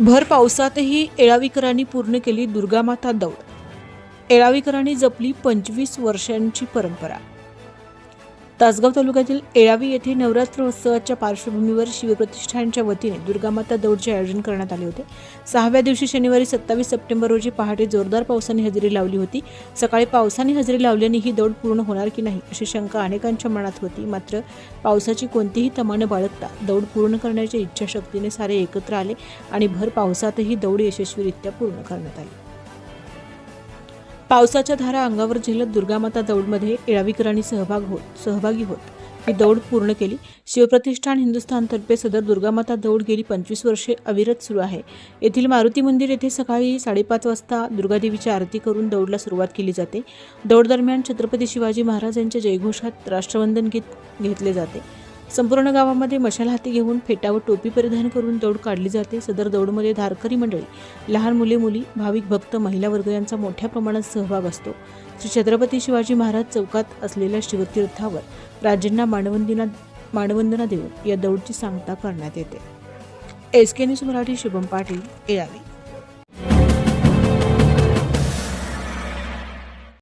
भर पावसातही येळावीकरांनी पूर्ण केली दुर्गामाता दौड. येळावीकरांनी जपली पंचवीस वर्षांची परंपरा. तासगाव तालुक्यातील एळावी येथे नवरात्र उत्सवाच्या पार्श्वभूमीवर शिवप्रतिष्ठानच्या वतीने दुर्गामाता दौडचे आयोजन करण्यात आले होते. सहाव्या दिवशी शनिवारी सत्तावीस सप्टेंबर रोजी पहाटे जोरदार पावसाने हजेरी लावली होती. सकाळी पावसाने हजेरी लावल्याने ही दौड पूर्ण होणार की नाही अशी शंका अनेकांच्या मनात होती. मात्र पावसाची कोणतीही तमानं बाळगता दौड पूर्ण करण्याच्या इच्छाशक्तीने सारे एकत्र आले आणि भर पावसातही दौड यशस्वीरित्या पूर्ण करण्यात आली. पावसाच्या धारा अंगावर झेलत दुर्गामाता दौडमध्ये येळावीकरांनी सहभाग होत सहभागी होत. ही दौड पूर्ण केली. शिवप्रतिष्ठान हिंदुस्थानतर्फे सदर दुर्गामाता दौड गेली पंचवीस वर्षे अविरत सुरू आहे. येथील मारुती मंदिर येथे सकाळी साडेपाच वाजता दुर्गादेवीची आरती करून दौडला सुरुवात केली जाते. दौड दरम्यान छत्रपती शिवाजी महाराज यांच्या जयघोषात राष्ट्रवंदन गीत घेतले जाते. संपूर्ण गावामध्ये मशाल हाती घेऊन फेटा व टोपी परिधान करून दौड काढली जाते. सदर दौडमध्ये धारकरी मंडळी लहान मुले मुली भाविक भक्त महिला वर्ग यांचा मोठ्या प्रमाणात सहभाग असतो. श्री छत्रपती शिवाजी महाराज चौकात असलेल्या शिवतीर्थावर राजेंना मानवंदिना मानवंदना देऊन या दौडची सांगता करण्यात येते. S K news Marathi Shubham Patil Yelavi